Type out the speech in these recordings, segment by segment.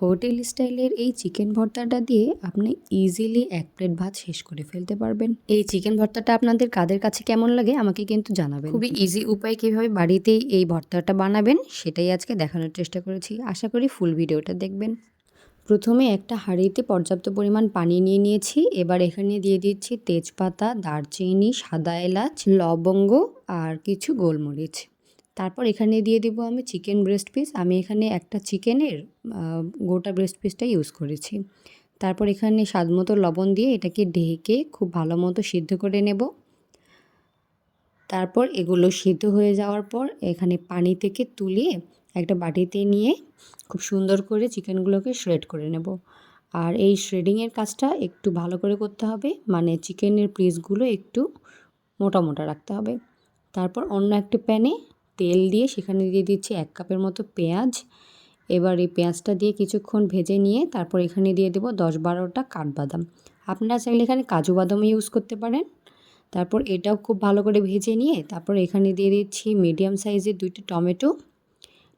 Hotel স্টাইলের এই chicken ভর্তাটা দিয়ে আপনি ইজিলি এক প্লেট ভাত শেষ করে ফেলতে পারবেন। এই চিকেন ভর্তাটা আপনাদের কাদের কাছে কেমন লাগে আমাকে কিন্তু জানাবেন। খুবই ইজি উপায় কীভাবে বাড়িতেই এই ভর্তাটা বানাবেন সেটাই আজকে দেখানোর চেষ্টা করেছি। আশা করি ফুল ভিডিওটা দেখবেন। প্রথমে একটা হাঁড়িতে পর্যাপ্ত পরিমাণ পানি নিয়ে নিয়েছি। এবার এখানে দিয়ে দিচ্ছি তেজপাতা, দারচিনি, সাদা এলাচ, লবঙ্গ আর কিছু গোলমরিচ। তারপর এখানে দিয়ে দিব আমি চিকেন ব্রেস্ট পিস আমি এখানে একটা চিকেনের গোটা ব্রেস্ট পিসটা ইউজ করেছি। তারপর এখানে স্বাদ মতো লবণ দিয়ে এটাকে ঢেকে খুব ভালো মতো সিদ্ধ করে নেব। তারপর এগুলো সিদ্ধ হয়ে যাওয়ার পর এখানে পানি থেকে তুলিয়ে একটা বাটিতে নিয়ে খুব সুন্দর করে চিকেনগুলোকে শ্রেড করে নেব। আর এই শ্রেডিংয়ের কাজটা একটু ভালো করে করতে হবে মানে চিকেনের পিসগুলো একটু মোটা মোটা রাখতে হবে। তারপর অন্য একটা প্যানে তেল দিয়ে সেখানে দিয়ে দিচ্ছি এক কাপের মতো পেঁয়াজ। এবার এই পেঁয়াজটা দিয়ে কিছুক্ষণ ভেজে নিয়ে তারপর এখানে দিয়ে দেবো দশ বারোটা কাঠবাদাম। আপনারা চাইলে এখানে কাজু বাদামও ইউজ করতে পারেন। তারপর এটাও খুব ভালো করে ভেজে নিয়ে তারপর এখানে দিয়ে দিচ্ছি মিডিয়াম সাইজের দুইটি টমেটো।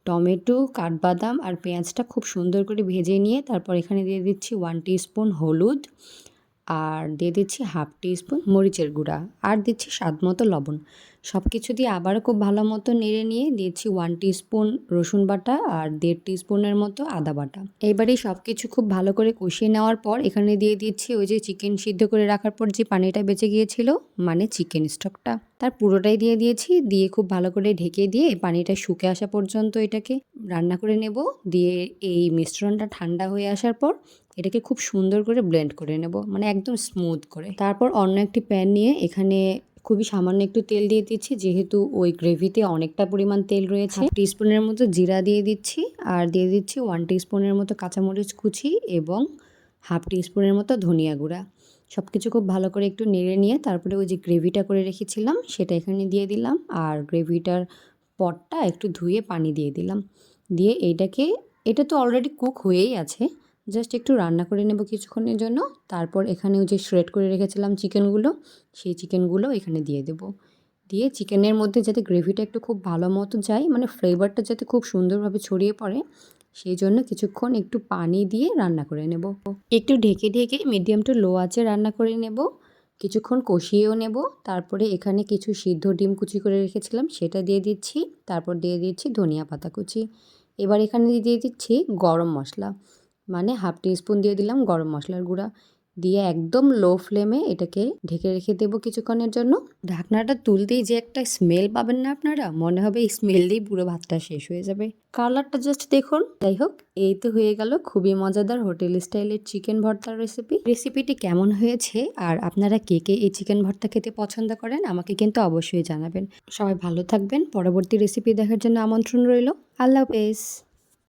টমেটো, কাঠবাদাম আর পেঁয়াজটা খুব সুন্দর করে ভেজে নিয়ে তারপর এখানে দিয়ে দিচ্ছি ওয়ান স্পুন হলুদ। আর দিয়ে দিচ্ছি হাফ টি স্পুন মরিচের গুঁড়া আর দিচ্ছি স্বাদ মতো লবণ। সব কিছু দিয়ে আবারও খুব ভালো মতো নেড়ে নিয়ে দিচ্ছি ওয়ান স্পুন রসুন বাটা আর দেড় স্পুনের মতো আদা বাটা। এবারে সব কিছু খুব ভালো করে কষিয়ে নেওয়ার পর এখানে দিয়ে দিচ্ছি ওই যে চিকেন সিদ্ধ করে রাখার পর যে পানিটা বেঁচে গিয়েছিল মানে চিকেন স্টকটা। তার পুরোটাই দিয়ে দিয়েছি, দিয়ে খুব ভালো করে ঢেকে দিয়ে পানিটা শুকে আসা পর্যন্ত এটাকে রান্না করে নেব। দিয়ে এই মিশ্রণটা ঠান্ডা হয়ে আসার পর এটাকে খুব সুন্দর করে ব্লেন্ড করে নেব মানে একদম স্মুথ করে। তারপর অন্য একটি প্যান নিয়ে এখানে খুবই সামান্য একটু তেল দিয়ে দিচ্ছি যেহেতু ওই গ্রেভিতে অনেকটা পরিমাণ তেল রয়েছে। টিস্পুনের মতো জিরা দিয়ে দিচ্ছি আর দিয়ে দিচ্ছি ওয়ান টিস্পুনের মতো কাঁচামরিচ কুচি এবং হাফ টিস্পুনের মতো ধনিয়া গুঁড়া। সব কিছু খুব ভালো করে একটু নেড়ে নিয়ে তারপরে ওই যে গ্রেভিটা করে রেখেছিলাম সেটা এখানে দিয়ে দিলাম আর গ্রেভিটার পটটা একটু ধুয়ে পানি দিয়ে দিলাম। দিয়ে এইটাকে এটা তো অলরেডি কুক হয়েই আছে জাস্ট একটু রান্না করে নেব কিছুক্ষণের জন্য। তারপর এখানে ওই যে শ্রেড করে রেখেছিলাম চিকেনগুলো সেই চিকেনগুলো এখানে দিয়ে দেবো। দিয়ে চিকেনের মধ্যে যাতে গ্রেভিটা একটু খুব ভালো মতো যায় মানে ফ্লেভারটা যাতে খুব সুন্দরভাবে ছড়িয়ে পড়ে, সেই জন্য কিছুক্ষণ একটু পানি দিয়ে রান্না করে নেব। একটু ঢেকে ঢেকে মিডিয়াম টু লো আঁচে রান্না করে নেব। কিছুক্ষণ কষিয়েও নেব। তারপরে এখানে কিছু সিদ্ধ ডিম কুচি করে রেখেছিলাম, সেটা দিয়ে দিচ্ছি। তারপর দিয়ে দিচ্ছি ধনিয়া পাতা কুচি। এবার এখানে দিয়ে দিচ্ছি গরম মশলা। মানে হাফ টি স্পুন দিয়ে দিলাম গরম মশলার গুঁড়া। দিয়ে একদম লো ফ্লেমে এটাকে ঢেকে রেখে দেবো কিছুক্ষণের জন্য। ঢাকনাটা তুলতেই যে একটা স্মেল পাবেন না আপনারা, মনে হবে এই স্মেল দিয়েই পুরো ভাতটা শেষ হয়ে যাবে। কালারটা জাস্ট দেখুন। যাই হোক, এই তো হয়ে গেল খুবই মজাদার হোটেল স্টাইলের চিকেন ভর্তার রেসিপি রেসিপিটি কেমন হয়েছে আর আপনারা কে কে এই চিকেন ভর্তা খেতে পছন্দ করেন আমাকে কিন্তু অবশ্যই জানাবেন। সবাই ভালো থাকবেন। পরবর্তী রেসিপি দেখার জন্য আমন্ত্রণ রইল। আল্লাহ হাফেজ।